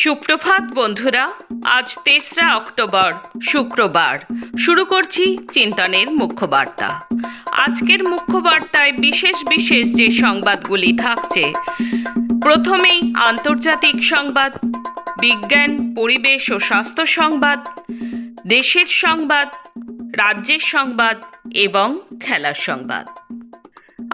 সুপ্রভাত বন্ধুরা, আজ তেসরা অক্টোবর, শুক্রবার। শুরু করছি চিন্তনের মুখ্য বার্তা আজকের মুখ্য বার্তায় বিশেষ বিশেষ যে সংবাদগুলি থাকছে, প্রথমেই আন্তর্জাতিক সংবাদ, বিজ্ঞান, পরিবেশ ও স্বাস্থ্য সংবাদ, দেশের সংবাদ, রাজ্যের সংবাদ এবং খেলার সংবাদ।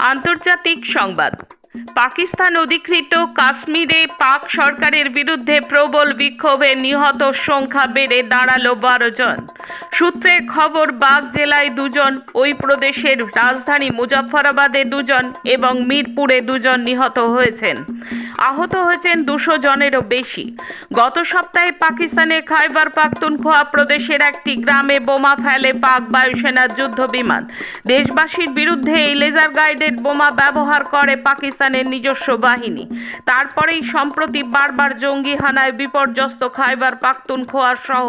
আন্তর্জাতিক সংবাদ। পাকিস্তান অধিকৃত কাশ্মীরে পাক সরকারের বিরুদ্ধে প্রবল বিক্ষোভে নিহত সংখ্যা বেড়ে দাঁড়াল বারো জন। সূত্রের খবর বাগ জেলায় দুজন, ওই প্রদেশের রাজধানী মুজফ্ফরাবাদে দুজন এবং মিরপুরে দুজন নিহত হয়েছেন। আহত হয়েছেন দুশো জনেরও বেশি। গত সপ্তাহে পাকিস্তানের খাইবার পাখতুনখোয়া প্রদেশের একটি গ্রামে বোমা ফেলে পাক বায়ুসেনার যুদ্ধ বিমান। দেশবাসীর বিরুদ্ধে এই লেজার গাইডেড বোমা ব্যবহার করে পাকিস্তানের নিজস্ব বাহিনী। তারপরেই সম্প্রতি বারবার জঙ্গি হানায় বিপর্যস্ত খাইবার পাখতুনখোয়া সহ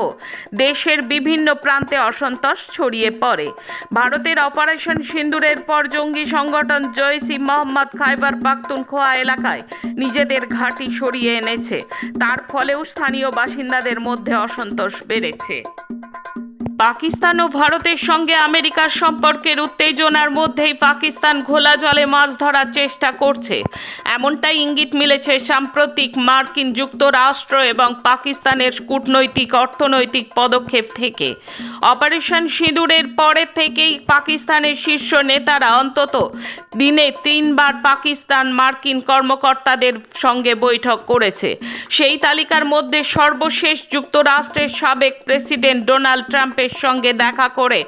দেশের বিভিন্ন প্রান্তে অসন্তোষ ছড়িয়ে পড়ে। ভারতের অপারেশন সিন্দুরের পর জঙ্গি সংগঠন জয়সি মোহাম্মদ খাইবার পাখতুনখোয়া এলাকায় নিজেদের ঘাঁটি সরিয়ে এনেছে। তার ফলেও স্থানীয় বাসিন্দাদের মধ্যে অসন্তোষ বেড়েছে। পাকিস্তান ও ভারতের সঙ্গে আমেরিকার সম্পর্কের উত্তেজনার মধ্যেই পাকিস্তান ঘোলা জলে মাছ ধরার চেষ্টা করছে। এমনটাই ইঙ্গিত মিলেছে সাম্প্রতিক মার্কিন যুক্তরাষ্ট্র এবং পাকিস্তানের কূটনৈতিক, অর্থনৈতিক পদক্ষেপ থেকে। অপারেশন সিঁদুরের পরের থেকেই পাকিস্তানের শীর্ষ নেতারা অন্তত দিনে তিনবার পাকিস্তান মার্কিন কর্মকর্তাদের সঙ্গে বৈঠক করেছে। সেই তালিকার মধ্যে সর্বশেষ যুক্তরাষ্ট্রের সাবেক প্রেসিডেন্ট ডোনাল্ড ট্রাম্পের সঙ্গে দেখা করে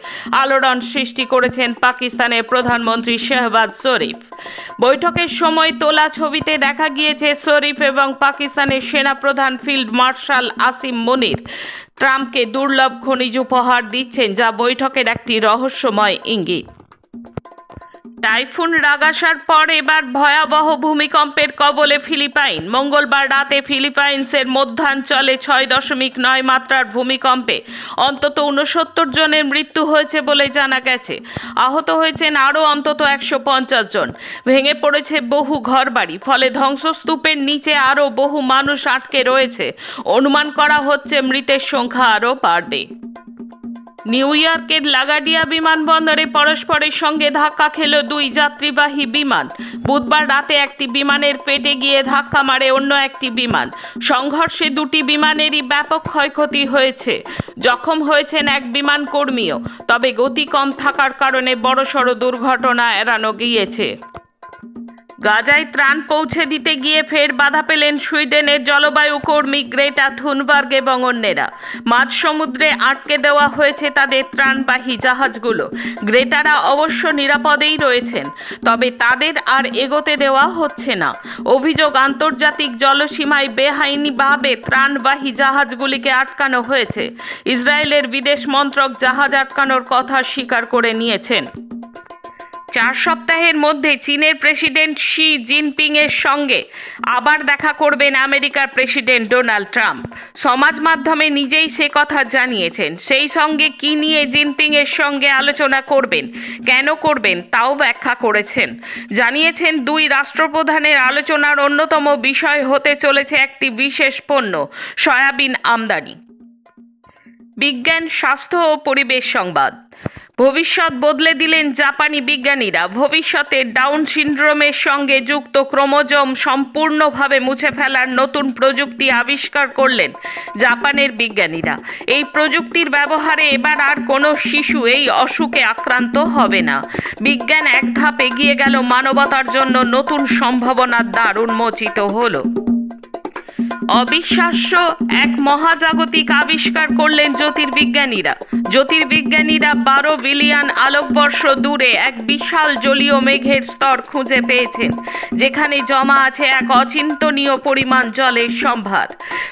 আলোড়ন সৃষ্টি করেছেন পাকিস্তানের প্রধানমন্ত্রী শেহবাজ শরীফ। বৈঠকের সময় তোলা ছবিতে দেখা গিয়েছে শরীফ এবং পাকিস্তানের সেনাপ্রধান ফিল্ড মার্শাল আসিম মনির ট্রাম্পকে দুর্লভ খনিজ উপহার দিচ্ছেন, যা বৈঠকের একটি রহস্যময় ইঙ্গিত। টাইফুন রাগাসার পর এবার ভয়াবহ ভূমিকম্পের কবলে ফিলিপাইন। মঙ্গলবার রাতে ফিলিপাইন্সের মধ্যাঞ্চলে ছয় দশমিক নয় মাত্রার ভূমিকম্পে অন্তত উনসত্তর জনের মৃত্যু হয়েছে বলে জানা গেছে। আহত হয়েছেন আরও অন্তত একশো পঞ্চাশ জন। ভেঙে পড়েছে বহু ঘরবাড়ি, ফলে ধ্বংসস্তূপের নিচে আরও বহু মানুষ আটকে রয়েছে। অনুমান করা হচ্ছে মৃতের সংখ্যা আরও বাড়বে। নিউ ইয়র্কের লাগাডিয়া বিমানবন্দরে পরস্পরের সঙ্গে ধাক্কা খেল দুই যাত্রীবাহী বিমান। বুধবার রাতে একটি বিমানের পেটে গিয়ে ধাক্কা মারে অন্য একটি বিমান। সংঘর্ষে দুটি বিমানেরই ব্যাপক ক্ষয়ক্ষতি হয়েছে। জখম হয়েছেন এক বিমান কর্মীও, তবে গতি কম থাকার কারণে বড়সড় দুর্ঘটনা এড়ানো গিয়েছে। গাজায় ত্রাণ পৌঁছে দিতে গিয়ে ফের বাধা পেলেন সুইডেনের জলবায়ু কর্মী গ্রেটা থুনবার্গ এবং অন্যেরা। মাঝ সমুদ্রে আটকে দেওয়া হয়েছে তাদের ত্রাণবাহী জাহাজগুলো। গ্রেটারা অবশ্য নিরাপদেই রয়েছেন, তবে তাদের আর এগোতে দেওয়া হচ্ছে না। অভিযোগ আন্তর্জাতিক জলসীমায় বেআইনিভাবে ত্রাণবাহী জাহাজগুলিকে আটকানো হয়েছে। ইসরায়েলের বিদেশ মন্ত্রক জাহাজ আটকানোর কথা স্বীকার করে নিয়েছেন। চার সপ্তাহের মধ্যে চীনের প্রেসিডেন্ট শি জিনপিং এর সঙ্গে আবার দেখা করবেন আমেরিকার প্রেসিডেন্ট ডোনাল্ড ট্রাম্প। সমাজ মাধ্যমে নিজেই সে কথা জানিয়েছেন। সেই সঙ্গে কি নিয়ে জিনপিং এর সঙ্গে আলোচনা করবেন, কেন করবেন তাও ব্যাখ্যা করেছেন। জানিয়েছেন দুই রাষ্ট্রপ্রধানের আলোচনার অন্যতম বিষয় হতে চলেছে একটি বিশেষ পণ্য, সয়াবিন আমদানি। বিজ্ঞান, স্বাস্থ্য ও পরিবেশ সংবাদ। ভবিষ্যৎ বদলে দিলেন জাপানি বিজ্ঞানীরা। ভবিষ্যতে ডাউন সিনড্রোমের সঙ্গে যুক্ত ক্রোমোজোম সম্পূর্ণভাবে মুছে ফেলার নতুন প্রযুক্তি আবিষ্কার করলেন জাপানের বিজ্ঞানীরা। এই প্রযুক্তির ব্যবহারে এবার আর কোনো শিশু এই অসুখে আক্রান্ত হবে না। বিজ্ঞান এক ধাপ এগিয়ে গেল, মানবতার জন্য নতুন সম্ভাবনার দ্বার উন্মোচিত হলো। অবিশ্বাস্য এক মহাজাগতিক আবিষ্কার করলেন জ্যোতির্বিজ্ঞানীরা। জ্যোতির্বিজ্ঞানীরা বারো বিলিয়ন আলোকবর্ষ দূরে এক বিশাল জলীয় মেঘের স্তর খুঁজে পেয়েছেন, যেখানে জমা আছে এক অচিন্তনীয় পরিমাণ জলের সম্ভার।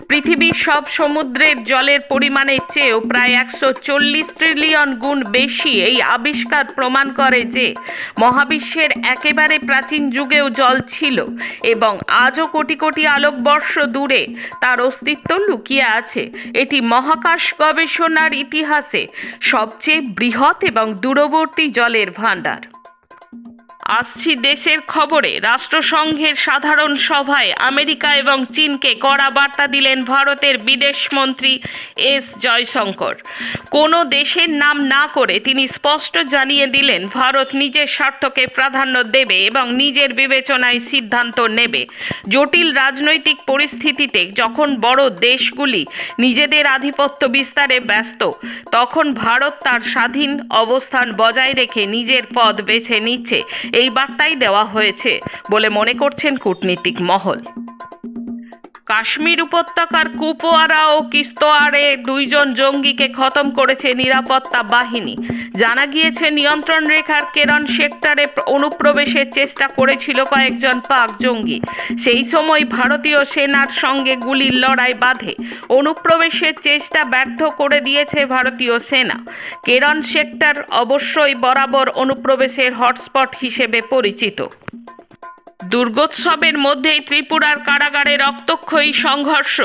পৃথিবীর সব সমুদ্রের জলের পরিমাণের চেয়েও প্রায় একশো চল্লিশ ট্রিলিয়ন গুণ বেশি এই আবিষ্কার প্রমাণ করে যে মহাবিশ্বের একেবারে প্রাচীন যুগেও জল ছিল এবং আজও কোটি কোটি আলোকবর্ষ দূরে তার অস্তিত্ব লুকিয়ে আছে। এটি মহাকাশ গবেষণার ইতিহাসে সবচেয়ে বৃহৎ এবং দূরবর্তী জলের ভাণ্ডার। আসছি দেশের খবরে। রাষ্ট্রসংঘের সাধারণ সভায় আমেরিকা এবং চীনকে কড়া বার্তা দিলেন ভারতের বিদেশ মন্ত্রী এস জয়শঙ্কর। কোনো দেশের নাম না করে তিনি স্পষ্ট জানিয়ে দিলেন, ভারত নিজের স্বার্থকে প্রাধান্য দেবে এবং নিজের বিবেচনায় সিদ্ধান্ত নেবে। জটিল রাজনৈতিক পরিস্থিতিতে যখন বড় দেশগুলি নিজেদের আধিপত্য বিস্তারে ব্যস্ত, তখন ভারত তার স্বাধীন অবস্থান বজায় রেখে নিজের পথ বেছে নিচ্ছে। এই বার্তাই দেওয়া হয়েছে বলে মনে করছেন কূটনীতিক মহল। কাশ্মীর উপত্যকার কুপওয়ারা ও কিস্তোয়ারে দুইজন জঙ্গিকে খতম করেছে নিরাপত্তা বাহিনী। জানা গিয়েছে, নিয়ন্ত্রণ রেখার কেরন সেক্টরে অনুপ্রবেশের চেষ্টা করেছিল কয়েকজন পাক জঙ্গি। সেই সময় ভারতীয় সেনার সঙ্গে গুলির লড়াই বাধে। অনুপ্রবেশের চেষ্টা ব্যর্থ করে দিয়েছে ভারতীয় সেনা। কেরন সেক্টর অবশ্যই বরাবর অনুপ্রবেশের হটস্পট হিসেবে পরিচিত। দুর্গোৎসবের মধ্যেই ত্রিপুরার কারাগারে রক্তক্ষয়ী সংঘর্ষ।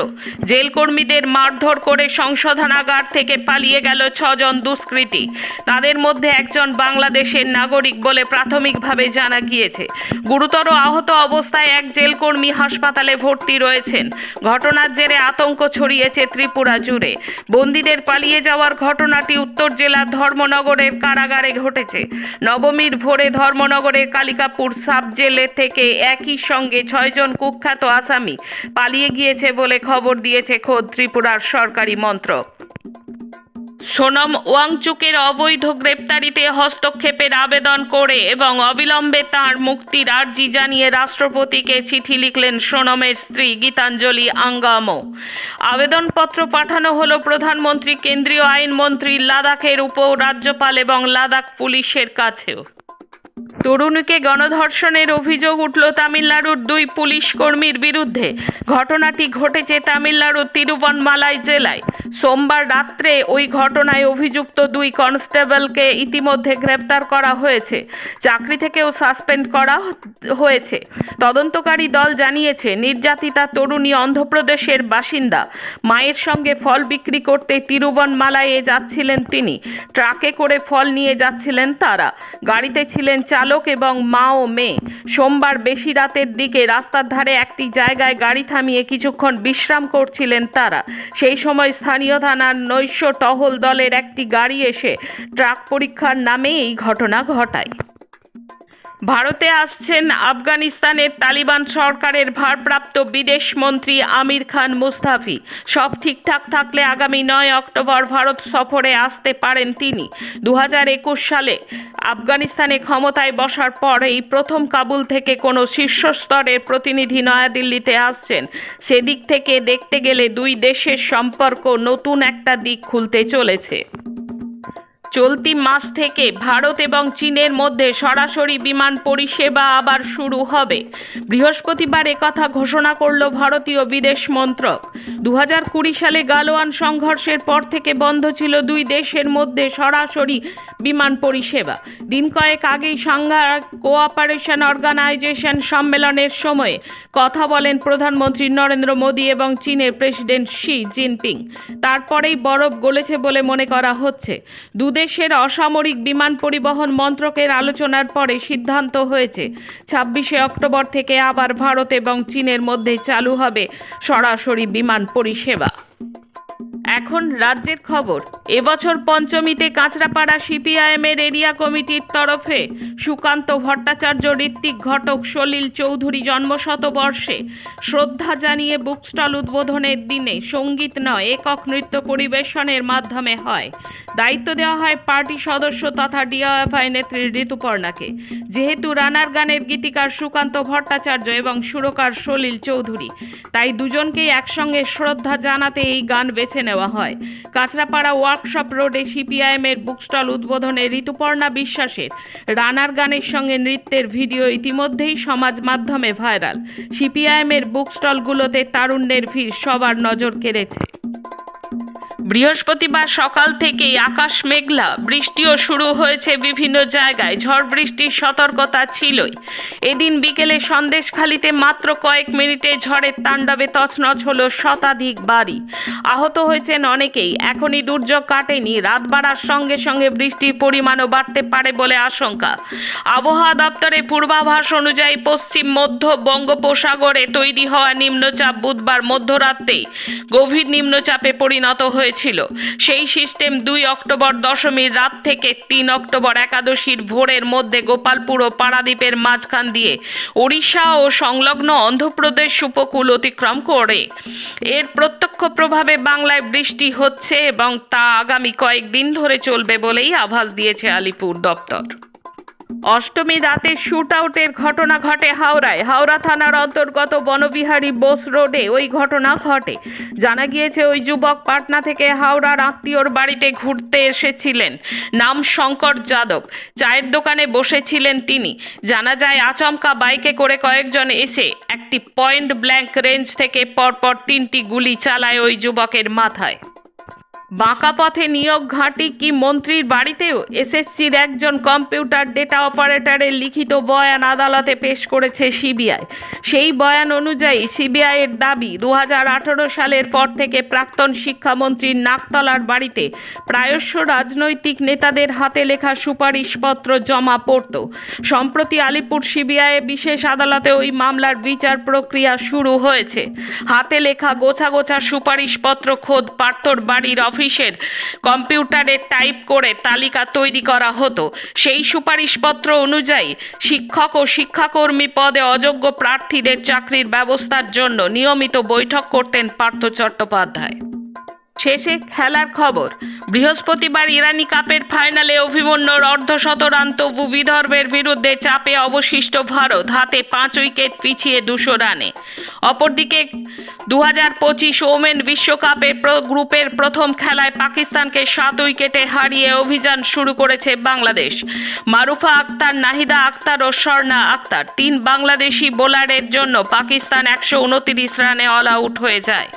জেলকর্মীদের মারধর করে সংশোধনাগার থেকে পালিয়ে গেল ছজন দুষ্কৃতী। তাদের মধ্যে একজন বাংলাদেশের নাগরিক বলে প্রাথমিকভাবে জানা গিয়েছে। গুরুতর আহত অবস্থায় এক জেলকর্মী হাসপাতালে ভর্তি রয়েছেন। ঘটনার জেরে আতঙ্ক ছড়িয়েছে ত্রিপুরা জুড়ে। বন্দীদের পালিয়ে যাওয়ার ঘটনাটি উত্তর জেলার ধর্মনগরের কারাগারে ঘটেছে। নবমীর ভোরে ধর্মনগরের কালিকাপুর সাব জেলে থেকে একই সঙ্গে ছয়জন কুখ্যাত আসামি পালিয়ে গিয়েছে বলে খবর দিয়েছে খোদ ত্রিপুরার সরকারি মন্ত্রক। সোনম ওয়াংচুকের অবৈধ গ্রেপ্তারিতে হস্তক্ষেপের আবেদন করে এবং অবিলম্বে তার মুক্তির আর্জি জানিয়ে রাষ্ট্রপতিকে চিঠি লিখলেন সোনমের স্ত্রী গীতাঞ্জলি আঙ্গামো। আবেদনপত্র পাঠানো হলো প্রধানমন্ত্রী কেন্দ্রীয় আইনমন্ত্রী লাদাখের উপ রাজ্যপাল এবং লাদাখ পুলিশের কাছেও। তরুণীকে গণধর্ষণের অভিযোগ উঠল তামিলনাড়ুর দুই পুলিশ কর্মীর বিরুদ্ধে। ঘটনাটি ঘটেছে তামিলনাড়ুর তিরুবনমালাই জেলায়। সোমবার রাত্রে ওই ঘটনায় অভিযুক্ত দুই কনস্টেবলকে ইতিমধ্যে গ্রেপ্তার করা হয়েছে। চাকরি থেকেও সাসপেন্ড করা হয়েছে। তদন্তকারী দল জানিয়েছে, নির্যাতিতা তরুণী অন্ধ্রপ্রদেশের বাসিন্দা। মায়ের সঙ্গে ফল বিক্রি করতে তিরুবনমালাইয়ে যাচ্ছিলেন তিনি। ট্রাকে করে ফল নিয়ে যাচ্ছিলেন তারা। গাড়িতে ছিলেন চালক এবং মা ও মেয়ে। সোমবার বেশি রাতের দিকে রাস্তার ধারে একটি জায়গায় গাড়ি থামিয়ে কিছুক্ষণ বিশ্রাম করছিলেন তারা। সেই সময় স্থানীয় থানার নৈশ টহল দলের একটি গাড়ি এসে ট্রাক পরীক্ষার নামে এই ঘটনা ঘটায়। ভারতে আসছেন আফগানিস্তানের তালিবান সরকারের ভারপ্রাপ্ত বিদেশ মন্ত্রী আমির খান মুস্তাফি। সব ঠিকঠাক থাকলে আগামী নয় অক্টোবর ভারত সফরে আসতে পারেন তিনি। দু হাজার একুশ সালে আফগানিস্তানে ক্ষমতায় বসার পর এই প্রথম কাবুল থেকে কোনো শীর্ষস্তরের প্রতিনিধি নয়াদিল্লিতে আসছেন। সেদিক থেকে দেখতে গেলে দুই দেশের সম্পর্ক নতুন একটা দিক খুলতে চলেছে। চলতি মাস থেকে ভারত এবং চীনের মধ্যে সরাসরি বিমান পরিষেবা আবার শুরু হবে। বৃহস্পতিবার কথা ঘোষণা করল ভারতীয় বিদেশ মন্ত্রক। দু সালে গালোয়ান সংঘর্ষের পর থেকে বন্ধ ছিল দুই দেশের মধ্যে সরাসরি বিমান পরিষেবা। দিন কয়েক আগেই সাংঘাই কোঅপারেশন অর্গানাইজেশন সম্মেলনের সময়ে কথা বলেন প্রধানমন্ত্রী নরেন্দ্র মোদী এবং চীনের প্রেসিডেন্ট শি জিনপিং। তারপরেই বরফ গলেছে বলে মনে করা হচ্ছে। দুদেশের অসামরিক বিমান পরিবহন মন্ত্রকের আলোচনার পরে সিদ্ধান্ত হয়েছে, ছাব্বিশে অক্টোবর থেকে আবার ভারত এবং চীনের মধ্যে চালু হবে সরাসরি বিমান পরিষেবা। এখন রাজ্যের খবর। এবছর পঞ্চমীতে কাঁচরাপাড়া সিপিআইএমের এরিয়া কমিটির তরফে সুকান্ত ভট্টাচার্য ঋত্বিক ঘটক সলিল চৌধুরী জন্মশতবর্ষে শ্রদ্ধা জানিয়ে বুক স্টল উদ্বোধনের দিনে সংগীত নয়, একক নৃত্য পরিবেশনের মাধ্যমে হয়। দায়িত্ব দেওয়া হয় পার্টি সদস্য তথা ডিওএফআই নেত্রী ঋতুপর্ণাকে। যেহেতু রানার গানের গীতিকার সুকান্ত ভট্টাচার্য এবং সুরকার সলিল চৌধুরী, তাই দুজনকেই একসঙ্গে শ্রদ্ধা জানাতে এই গান বেছে নেওয়া হয়। কাঁচরাপাড়া ওয়ার্কশপ রোডে সিপিআইএমের বুক স্টল উদ্বোধনে ঋতুপর্ণা বিশ্বাসের রানার গানের সঙ্গে নৃত্যের ভিডিও ইতিমধ্যেই সমাজ মাধ্যমে ভাইরাল। সিপিআইএমের বুক স্টলগুলোতে তারুণ্যের ভিড় সবার নজর কেড়েছে। বৃহস্পতিবার সকাল থেকেই আকাশ মেঘলা, বৃষ্টিও শুরু হয়েছে বিভিন্ন জায়গায়, ঝড় বৃষ্টির সতর্কতা ছিলই। এদিন বিকেলে সন্দেশখালিতে মাত্র কয়েক মিনিটে ঝড়ের তাণ্ডবে তছনছ হল শতাধিক বাড়ি। আহত হয়েছেন অনেকেই, এখনই দুর্যোগ কাটেনি, রাত বাড়ার সঙ্গে সঙ্গে বৃষ্টির পরিমাণও বাড়তে পারে বলে আশঙ্কা। আবহাওয়া দপ্তরের পূর্বাভাস অনুযায়ী পশ্চিম, মধ্য বঙ্গোপসাগরে তৈরি হওয়া নিম্নচাপ বুধবার মধ্যরাতেই গভীর নিম্নচাপে পরিণত হয়েছিল সেই সিস্টেম দুই অক্টোবর দশমীর রাত থেকে তিন অক্টোবর একাদশীর ভোরের মধ্যে গোপালপুর ও পারাদ্বীপের মাঝখান দিয়ে ওড়িশা ও সংলগ্ন অন্ধ্রপ্রদেশ উপকূল অতিক্রম করে। এর প্রত্যক্ষ প্রভাবে বাংলায় বৃষ্টি হচ্ছে এবং তা আগামী কয়েকদিন ধরে চলবে বলেই আভাস দিয়েছে আলিপুর দপ্তর। অষ্টমী রাতে শুট আউটের ঘটনা ঘটে হাওড়ায়। হাওড়া থানার অন্তর্গত বনবিহারী বোস রোডে ওই ঘটনা ঘটে। জানা গিয়েছে, ওই যুবক পাটনা থেকে হাওড়ার আত্মীয়র বাড়িতে ঘুরতে এসেছিলেন। নাম শঙ্কর যাদব। চায়ের দোকানে বসেছিলেন তিনি। জানা যায়, আচমকা বাইকে করে কয়েকজন এসে একটি পয়েন্ট ব্ল্যাঙ্ক রেঞ্জ থেকে পরপর তিনটি গুলি চালায় ওই যুবকের মাথায়। বাঁকা পথে নিয়োগ ঘাঁটি কি মন্ত্রীর বাড়িতেও? এসএসসির একজন কম্পিউটার ডেটা অপারেটরের লিখিত বয়ান আদালতে পেশ করেছে সিবিআই। সেই বয়ান অনুযায়ী সিবিআইয়ের দাবি দু হাজার আঠারো সালের পর থেকে প্রাক্তন শিক্ষামন্ত্রীর নাকতলার বাড়িতে প্রায়শ রাজনৈতিক নেতাদের হাতে লেখা সুপারিশপত্র জমা পড়ত। সম্প্রতি আলিপুর সিবিআই বিশেষ আদালতে ওই মামলার বিচার প্রক্রিয়া শুরু হয়েছে। হাতে লেখা গোছা গোছা সুপারিশপত্র খোদ পার্থর বাড়ির অফিসের কম্পিউটারে টাইপ করে তালিকা তৈরি করা হতো। সেই সুপারিশপত্র অনুযায়ী শিক্ষক ও শিক্ষাকর্মী পদে অযোগ্য প্রার্থীদের চাকরির ব্যবস্থার জন্য নিয়মিত বৈঠক করতেন পার্থ চট্টোপাধ্যায়। শেষে খেলার খবর। বৃহস্পতিবার ইরানি কাপের ফাইনালে অভিমন্যুর তবু বিদর্ভের বিরুদ্ধে চাপে অবশিষ্ট ভারত, হাতে পাঁচ উইকেট পিছিয়ে দুশো রানে। অপরদিকে দু হাজার পঁচিশ ওমেন বিশ্বকাপের প্র- গ্রুপের প্রথম খেলায় পাকিস্তানকে সাত উইকেটে হারিয়ে অভিযান শুরু করেছে বাংলাদেশ। মারুফা আক্তার, নাহিদা আক্তার ও স্বর্ণা আক্তার, তিন বাংলাদেশি বোলারের জন্য পাকিস্তান একশো উনতিরিশ রানে অল আউট হয়ে যায়।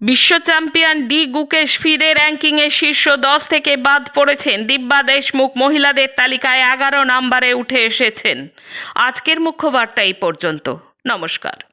বিশ্ব চ্যাম্পিয়ন ডি গুকেশ ফিরে র্যাঙ্কিংয়ে শীর্ষ দশ থেকে বাদ পড়েছেন দিব্যা দেশমুখ। মহিলাদের তালিকায় এগারো নম্বরে উঠে এসেছেন। আজকের মুখ্য বার্তা এই পর্যন্ত। নমস্কার।